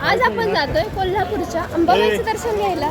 आज आपण जातोय कोल्हापूरच्या अंबाबाईचं दर्शन घ्यायला.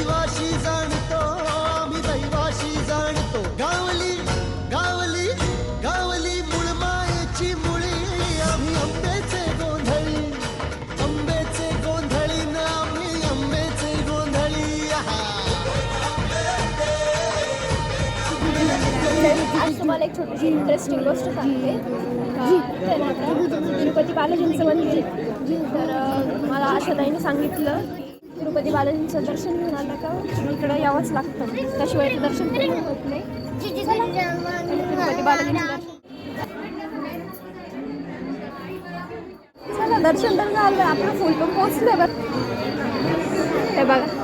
दैवाशी जाणतो आम्ही दैवाशी जाणतो. गावली गावली गावली मुळमायेची मुळी. आम्ही आंब्याचे गोंधळी आंब्याचे गोंधळी ना आम्ही आंब्याचे गोंधळी. आज तुम्हाला एक छोटीशी इंटरेस्टिंग गोष्ट सांगते. तिरुपती बालाजींचं मंदिर तर मला मला आशाताईने सांगितलं तिरुपती बालाजींचं दर्शन झालं का इकडं यावंच लागतं. त्याशिवाय दर्शन होत नाही. तिरुपती बालाजींचं दर्शन. चला दर्शन तर झालं. आपलं फुल पण पोचलं बघ. हे बघा.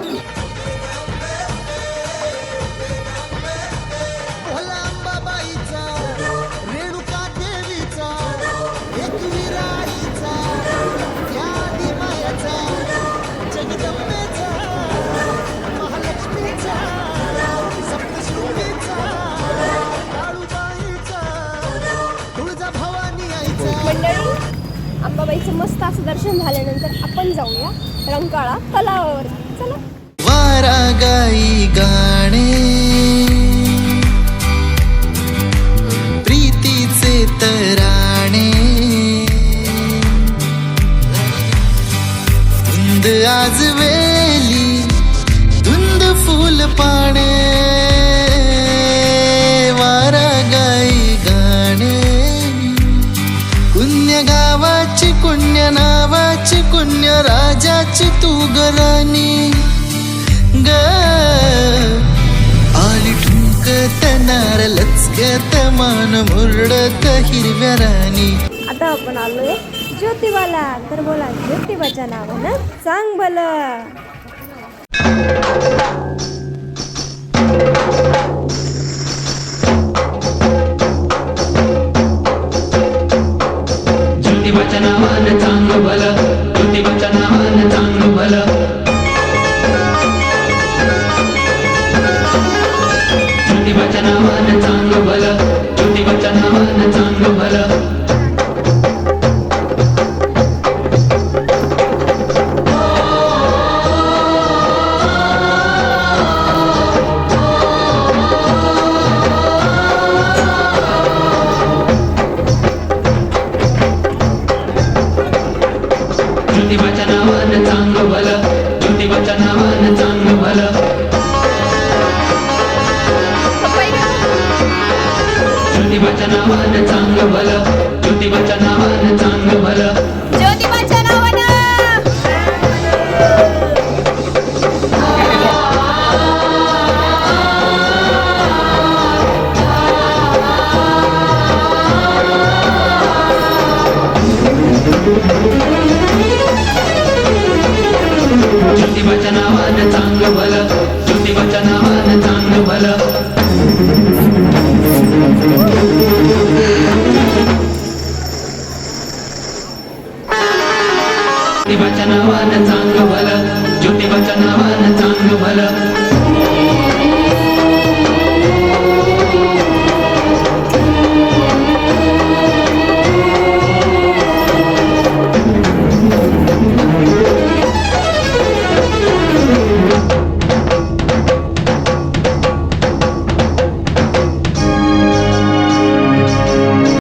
अंबाबाईचं मस्त असं दर्शन झाल्यानंतर आपण जाऊया रंकाळा तलावावर. चला. वारा गाई गाणे. प्रीतीचे तराणे. आज वेली धुंद फुल पाणे. कुण्य नावाची कुण्य राजाची तू गराणी ग. आली ठुमकत नार लचकत मान मुरडत हिरव्या राणी. आता आपण आलोय ज्योतिबाला. तर बोला ज्योतिबाच्या नावानं सांग भलं नावानं चांग भलं. ज्योतिबाच्या नावानं चांग भलं.